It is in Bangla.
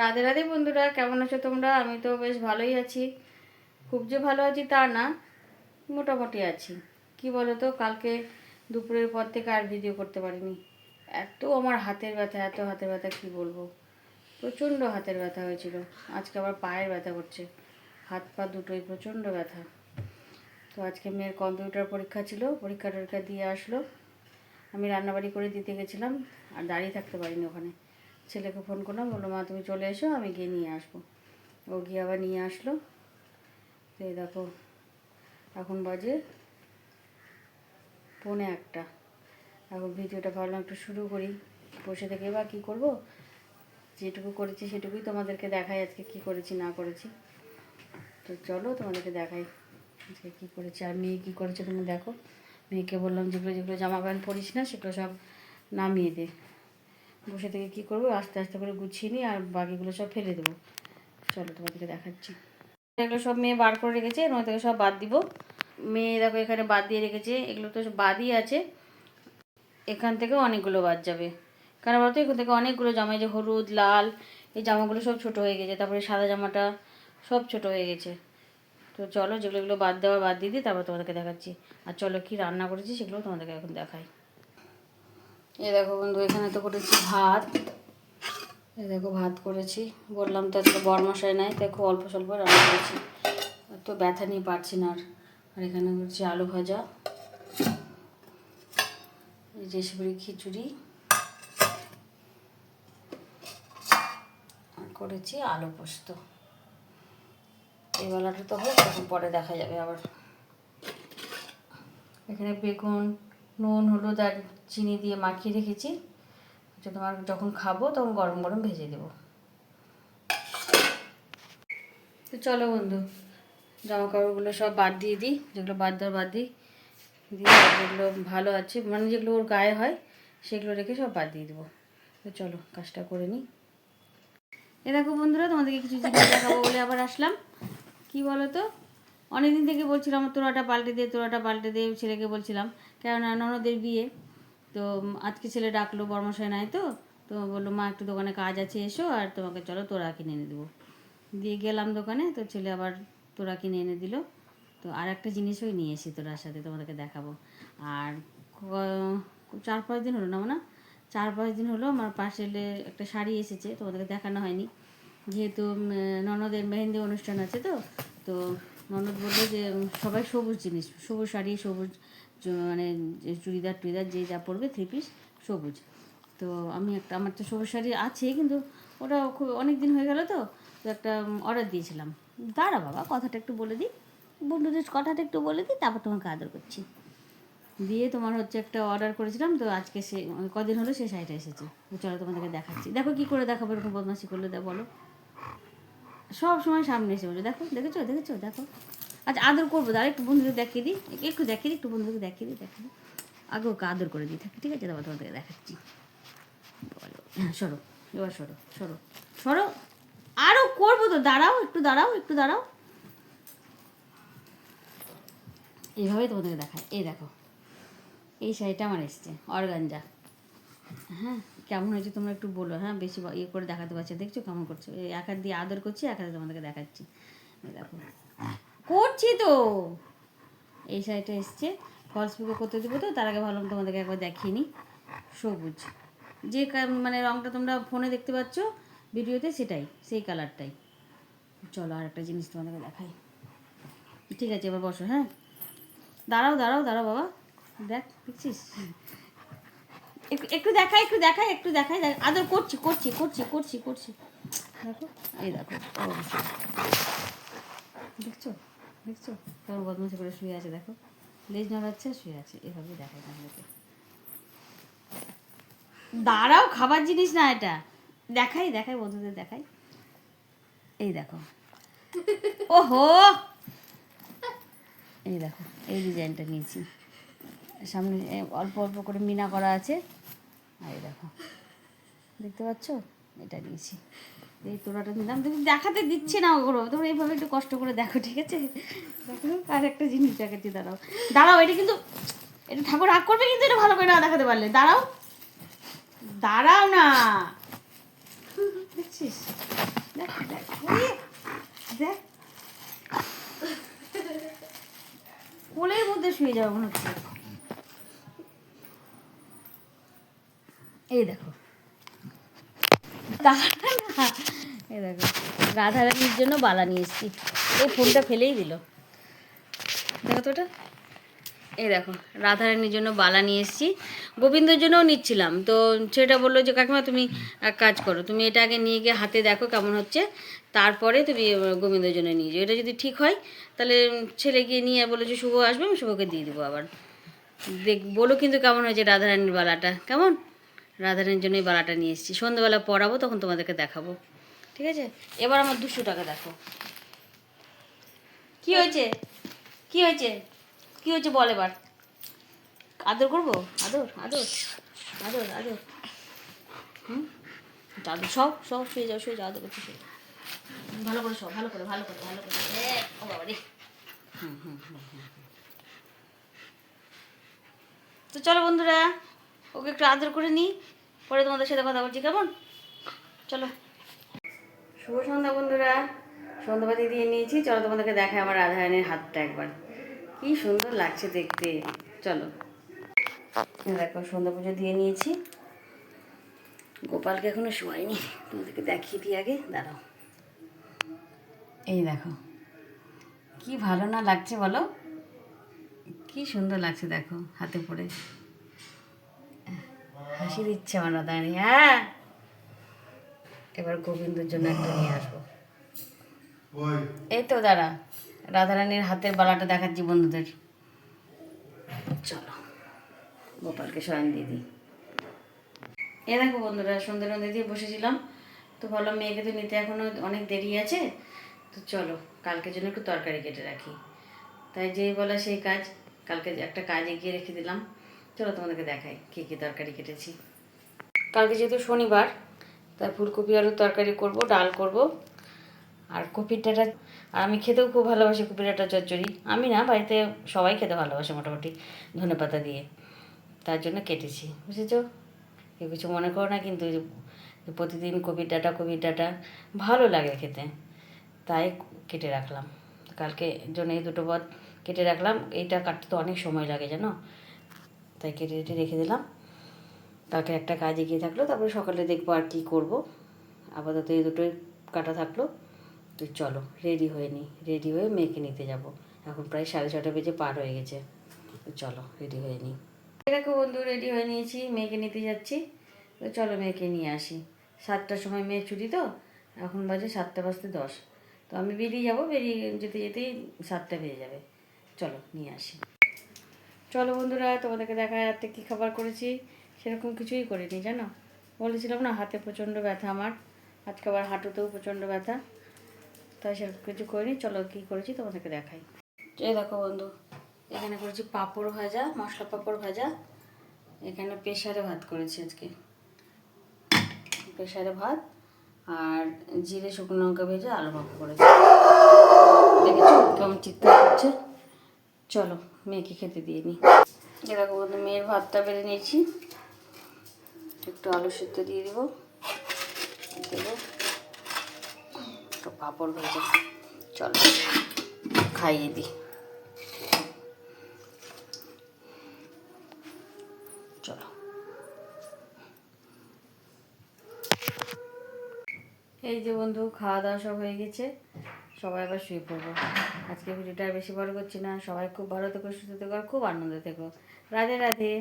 রাধে রাধে বন্ধুরা, কেমন আছো তোমরা? আমি তো বেশ ভালোই আছি। খুব যে ভালো আছি তা না, মোটামুটি আছি। কি বলো তো কালকে দুপুরের পর থেকে আর ভিডিও করতে পারিনি। এত আমার হাতের ব্যথা, এত হাতের ব্যথা, কি বলব? প্রচণ্ড হাতের ব্যথা হয়েছিল। আজকে আবার পায়ের ব্যথা করছে। হাত পা দুটোই প্রচণ্ড ব্যথা। তো আজকে মেয়ের কম্পিউটার পরীক্ষা ছিল, পরীক্ষা টরীক্ষা দিয়ে আসলো। আমি রান্নাবাড়ি করে দিতে গেছিলাম, আর দাঁড়িয়ে থাকতে পারিনি ওখানে। ছেলেকে ফোন করলাম, বলল, মা, তুমি চলে এসো, আমি গিয়ে নিয়ে আসব। ও গিয়ে আবার নিয়ে আসলো। তো দেখো, এখন বাজে পৌনে একটা। এখন ভিডিওটা ভাবলাম একটু শুরু করি। বসে থেকে বা কী করব? যেটুকু করেছি সেটুকুই তোমাদেরকে দেখাই আজকে কি করেছি, না করেছি। তো চলো তোমাদেরকে দেখাই আজকে কী করেছি আর মেয়ে কী করেছে তুমি দেখো। মেয়েকে বললাম যেগুলো যেগুলো জামা প্যান্ট পরিস না, সেগুলো সব নামিয়ে দে। বসে থেকে কী করব? আস্তে আস্তে করে গুছিয়ে নিই আর বাকিগুলো সব ফেলে দেবো। চলো তোমাদেরকে দেখাচ্ছি। এগুলো সব মেয়ে বার করে রেখেছে এর থেকে সব বাদ দিব। মেয়ে দেখো এখানে বাদ দিয়ে রেখেছে, এগুলো তো বাদই আছে। এখান থেকেও অনেকগুলো বাদ যাবে। কারণ বলতো? এখান থেকে অনেকগুলো জামা যে হলুদ, লাল, এই জামাগুলো সব ছোট হয়ে গেছে। তারপরে সাদা জামাটা সব ছোট হয়ে গেছে। তো চলো যেগুলো বাদ দেওয়া বাদ দিয়ে দিই, তারপর তোমাদেরকে দেখাচ্ছি। আর চলো কি রান্না করেছি সেগুলো তোমাদেরকে এখন দেখাই। এই দেখো বন্ধু, এখানে তো করেছি ভাত। এই দেখো ভাত করেছি। বললাম তো আজকে বরমশাই নাই, তাই খুব অল্প স্বল্প রান্না করেছি। তো ব্যথা নিয়ে পারছি না আর। আর এখানে করছি আলু ভাজা, এই যে খিচুড়ি। করেছি আলু পোস্ত। এই বেলাটা তো হোক, তখন পরে দেখা যাবে আবার। এখানে বেগুন নুন, হলুদ আর চিনি দিয়ে মাখিয়ে রেখেছি। যে তোমার যখন খাব তখন গরম গরম ভেজে দেবো। তো চলো বন্ধু জামা কাপড়গুলো সব বাদ দিয়ে দিই, যেগুলো বাদ দেওয়ার বাদ দিই। দিয়ে যেগুলো ভালো আছে মানে যেগুলো ওর গায়ে হয়, সেগুলো রেখে সব বাদ দিয়ে দেবো। তো চলো, কাজটা করে নিই। এ দেখো বন্ধুরা, তোমাদেরকে কিছু জিনিস দেখাবো বলে আবার আসলাম। কি বলো তো অনেকদিন থেকে বলছিলাম, তোরাটা পাল্টে দে, তোরাটা পাল্টে দে, ছেলেকে বলছিলাম। কেননা ননদের বিয়ে। তো আজকে ছেলে ডাকলো বর্মশাই নাই তো তো বলল, মা, একটু দোকানে কাজ আছে, এসো, আর তোমাকে চলো তোরা কিনে এনে দেবো। দিয়ে গেলাম দোকানে, তো ছেলে আবার তোরা কিনে এনে দিল। তো আর একটা জিনিসও নিয়ে এসি তোরার সাথে তোমাদেরকে দেখাবো। আর চার পাঁচ দিন হলো না না চার পাঁচ দিন হলো আমার পার্সেলে একটা শাড়ি এসেছে, তোমাদেরকে দেখানো হয়নি। যেহেতু ননদের মেহেন্দি অনুষ্ঠান আছে তো তো ননদ বলল যে সবাই সবুজ জিনিস, সবুজ শাড়ি, সবুজ মানে চুড়িদার টুড়িদার, যে যা পরবে থ্রি পিস সবুজ। তো আমি একটা, আমার তো সবুজ শাড়ি আছে, কিন্তু ওটা খুব অনেক দিন হয়ে গেল তো তো একটা অর্ডার দিয়েছিলাম। দাঁড়া বাবা, কথাটা একটু বলে দিই। বন্ধুদের কথাটা একটু বলে দিই, তারপর তোমাকে আদর করছি। দিয়ে তোমার হচ্ছে একটা অর্ডার করেছিলাম, তো আজকে সে, কদিন হলো সে শাড়িটা এসেছে। চলো তোমাদেরকে দেখাচ্ছি। দেখো কী করে দেখাবো, এরকম বদমাসি করলে বলো। সব সময় সামনে এসে বলে দেখো, দেখেছ? দেখেছ? দেখো। আচ্ছা আদর করব। দাঁড়া একটু বন্ধুকে দেখিয়ে দিই। একটু দেখিয়ে দিই, একটু বন্ধুকে দেখিয়ে দিই দেখিয়ে দিই। আগে ওকে আদর করে দিই। থাকি, ঠিক আছে, তারপর তোমাদেরকে দেখাচ্ছি। বলো। হ্যাঁ সরো। এবার সরো সরো। সরো। আরও করব তো। দাঁড়াও, একটু দাঁড়াও একটু দাঁড়াও। এইভাবেই তোমাদেরকে দেখায়। এই দেখো। এই শাড়িটা আমার এসছে। অর্গানজা। হ্যাঁ। কেমন হয়েছে তোমরা একটু বলো হ্যাঁ? বেশি ইয়ে করে দেখাতে পারছ দেখছ কেমন করছ? এক হাত দিয়ে আদর করছি, এক হাতে তোমাদেরকে দেখাচ্ছি। দেখো। করছি তো! এই শাড়িটা এসছে। ফলস পিকো করতে দেবো তো, তার আগে ভাবলাম তোমাদেরকে একবার দেখিয়ে সবুজ। যে মানে রঙটা তোমরা ফোনে দেখতে পাচ্ছ, ভিডিওতে সেটাই, সেই কালারটাই। চলো আর একটা জিনিস তোমাদেরকে দেখাই। ঠিক আছে, এবার বসো হ্যাঁ? দাঁড়াও দাঁড়াও দাঁড়াও বাবা। দেখ, দেখছিস? একটু দেখাই একটু দেখাই একটু দেখাই দেখ- আদর করছি করছি করছি করছি করছি। দেখো এই দেখো। দেখছ? দেখছ? কেমন বদমাশি করে শুয়ে আছে দেখো। লেজ নড়াচ্ছে শুয়ে আছে। এভাবে দেখাই তোমাদেরকে। দাঁড়াও খাবার জিনিস না এটা। দেখাই দেখাই বন্ধুদের দেখাই। এই দেখো। ওহো! এই দেখো এই ডিজাইনটা নিয়েছি। সামনে অল্প অল্প করে মিনা করা আছে। আর এই দেখো, দেখতে পাচ্ছ? এটা নিয়েছি। এই তোরাটা নিলাম। তুমি দেখাতে দিচ্ছি না ওগুলো। তোমরা এইভাবে একটু কষ্ট করে দেখো, ঠিক আছে? দেখো, আর একটা জিনিস দেখাচ্ছি, দাঁড়াও। দাঁড়াও, এটা কিন্তু, এটা ঠাকুর রাগ করবে কিন্তু এটা ভালো করে না দেখাতে পারলে। দাঁড়াও। দাঁড়াও না। দেখছিস? দেখ দেখ। দেখ। কোলের মধ্যে শুয়ে যাব মনে হচ্ছে। এই দেখো। এই দেখো, রাধারানীর জন্য বালা নিয়ে এসেছি। এই ফোনটা ফেলেই দিল। দেখো তো ওটা। এই দেখো, রাধারানীর জন্য বালা নিয়ে এসেছি। গোবিন্দর জন্যও নিচ্ছিলাম। তো সেটা বলল যে, কাকিমা, তুমি এক কাজ করো। তুমি এটা আগে নিয়ে গিয়ে হাতে দেখো কেমন হচ্ছে। তারপরে তুমি গোবিন্দর জন্য নিয়ে যাও। এটা যদি ঠিক হয়, তাহলে ছেলে গিয়ে নিয়ে বলে যে, শুভ আসবে, আমি শুভকে দিয়ে দেবো আবার। দেখ, বলো কিন্তু কেমন হয়েছে রাধারানীর বালাটা। কেমন? রাধারানীর জন্য এই বালাটা নিয়ে এসেছি। সন্ধ্যাবেলা পরাবো তখন তোমাদেরকে দেখাবো। ঠিক আছে? এবার আমার দুশো টাকা দেখো। কি হয়েছে? কি হয়েছে? কি হয়েছে বল এবার। আদর করব? আদর আদর আদর আদর। হুম? সব সব শুয়ে যাও শুয়ে যাও, আদর করতে শুয়ে ভালো করে সব ভালো করে ভালো করে ভালো করে। ও বাবা রে। হুম হুম হুম। তো চলো বন্ধুরা ওকে একটু আদর করে নিই, পরে তোমাদের সাথে কথা বলছি, কেমন? চলো। শুভ সন্ধ্যা বন্ধুরা। সন্ধ্যাবাতি দিয়ে নিয়েছি। চলো তোমাদেরকে দেখায় আমার রাধারানীর হাতটা একবার। কি সুন্দর লাগছে দেখতে। চলো। দেখো, সন্ধ্যা পুজো দিয়ে নিয়েছি। গোপালকে এখনও শোয়াইনি তোমাদেরকে দেখিয়ে দিই আগে। দাঁড়াও। এই দেখো। কি ভালো না লাগছে বলো? কি সুন্দর লাগছে দেখো, হাতে পড়ে। হাসি দিচ্ছে আমার রাধারানী হ্যাঁ। এবার গোবিন্দর জন্য একটা নিয়ে আসব। এই তো দাঁড়া রাধারানীর হাতের বালাটা দেখাচ্ছি বন্ধুদের। চলো গোপালকে দিয়ে দিই। এ দেখো বন্ধুরা সন্ধ্যে দিয়ে বসেছিলাম। তো ভাবলাম মেয়েকে তো নিতে এখনও অনেক দেরি আছে। তো চলো কালকের জন্য একটু তরকারি কেটে রাখি। তাই যেই বলা সেই কাজ কালকে একটা কাজ এগিয়ে রেখে দিলাম। চলো তোমাদেরকে দেখাই কী কী তরকারি কেটেছি। কালকে যেহেতু শনিবার, তাই ফুলকপি, আলুর তরকারি করব, ডাল করব। আর কপির ডাঁটা, আর আমি খেতেও খুব ভালোবাসি কপির ডাঁটা চচ্চড়ি। আমি না, বাড়িতে সবাই খেতে ভালোবাসে মোটামুটি ধনে পাতা দিয়ে। তার জন্য কেটেছি, বুঝেছ? কেউ কিছু মনে করো না, কিন্তু প্রতিদিন কপির ডাঁটা কপির ডাঁটা ভালো লাগে খেতে। তাই কেটে রাখলাম। কালকে জন্য এই দুটো পদ কেটে রাখলাম। এইটা কাটতে তো অনেক সময় লাগে, জানো? তাই কেটে কেটে রেখে দিলাম। কালকে একটা কাজ এগিয়ে থাকল, তারপরে সকালে দেখব আর কী করব। আপাতত এই দুটোই কাটা থাকল। তো চলো রেডি হয়ে নিই রেডি হয়ে মেয়েকে নিতে যাব। এখন প্রায় সাড়ে ছটা বেজে পার হয়ে গেছে। চলো রেডি হয়ে নিই দেখো বন্ধু রেডি হয়ে নিয়েছি, মেয়েকে নিতে যাচ্ছি। তো চলো মেয়েকে নিয়ে আসি। সাতটার সময় মেয়ে ছুটি তো, এখন বাজে সাতটা বাজতে দশ। তো আমি বেরিয়ে যাব, বেরিয়ে যেতে যেতেই সাতটা বেজে যাবে। চলো, নিয়ে আসি। চলো বন্ধুরা, তোমাদেরকে দেখা রাতে কী খাবার করেছি? সেরকম কিছুই করিনি, জানো? বলেছিলাম না, হাতে প্রচণ্ড ব্যথা আমার। আজকে আবার হাঁটুতেও প্রচণ্ড ব্যথা। তাই সেরকম কিছু করিনি। চলো কী করেছি তোমাদেরকে দেখাই। এই দেখো বন্ধু, এখানে করেছি পাঁপড় ভাজা, মশলা পাঁপড় ভাজা। এখানে প্রেশারে ভাত করেছি আজকে। প্রেশারে ভাত আর জিরে শুকনো লঙ্কা ভেজে আলু মাখা করেছি। দেখেছ কেমন চিৎকার করছে? চলো, মেয়েকে খেতে দিয়ে নিই এরকম মেয়ের ভাতটা বেড়ে নিয়েছি। একটু আলু সেদ্ধ দিয়ে দিব। দেবো। একটু পাঁপড় ভেজে। চলো, খাইয়ে দিই। চলো। এই যে বন্ধু, খাওয়া দাওয়া সব হয়ে গেছে। সবাই আবার শুয়ে পড়ব। আজকে ভিডিওটা আর বেশি বড় করছি না। সবাই খুব ভালো থেকো, সুস্থ থেকো আর খুব আনন্দ থেকো। রাধে রাধে।